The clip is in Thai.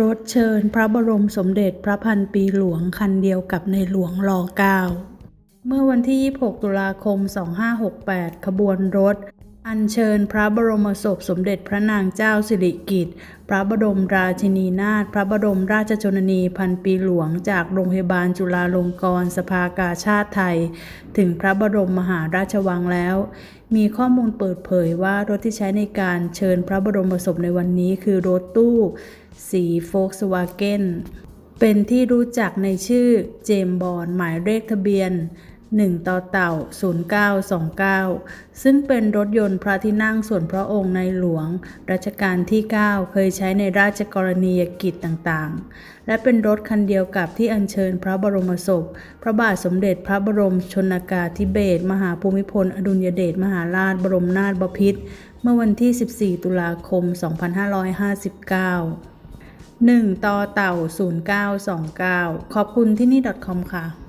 รถเชิญพระบรมสมเด็จพระพันปีหลวงคันเดียวกับในหลวงรอเก้าเมื่อวันที่ 26 ตุลาคม 2568 ขบวนรถ อัญเชิญพระบรมศพสมเด็จพระนางเจ้าสิริกิติ์ พระบรมราชินีนาถ พระบรมราชชนนีพันปีหลวงจากโรงพยาบาลจุฬาลงกรณ์สภากาชาติไทย ถึงพระบรมมหาราชวังแล้ว มีข้อมูลเปิดเผยว่ารถที่ใช้ในการเชิญพระบรมศพในวันนี้คือรถตู้ สีโฟกสวาเกนเป็นที่รู้จักในชื่อเจมบอนด์หมายเลขทะเบียน 1ต่อเต่า 0929 ซึ่งเป็นรถยนต์พระที่นั่งส่วนพระองค์ในหลวง รัชกาลที่ 9 เคยใช้ในราชกรณียกิจต่างๆ และเป็นรถคันเดียวกับที่อัญเชิญพระบรมศพ พระบาทสมเด็จพระบรมชนากาธิเบศร มหาภูมิพล อดุลยเดชมหาราชบรมนาถบพิตรเมื่อวันที่ 14 ตุลาคม 2559 1ต่อเต่า 0929 ขอบคุณที่นี่ .com ค่ะ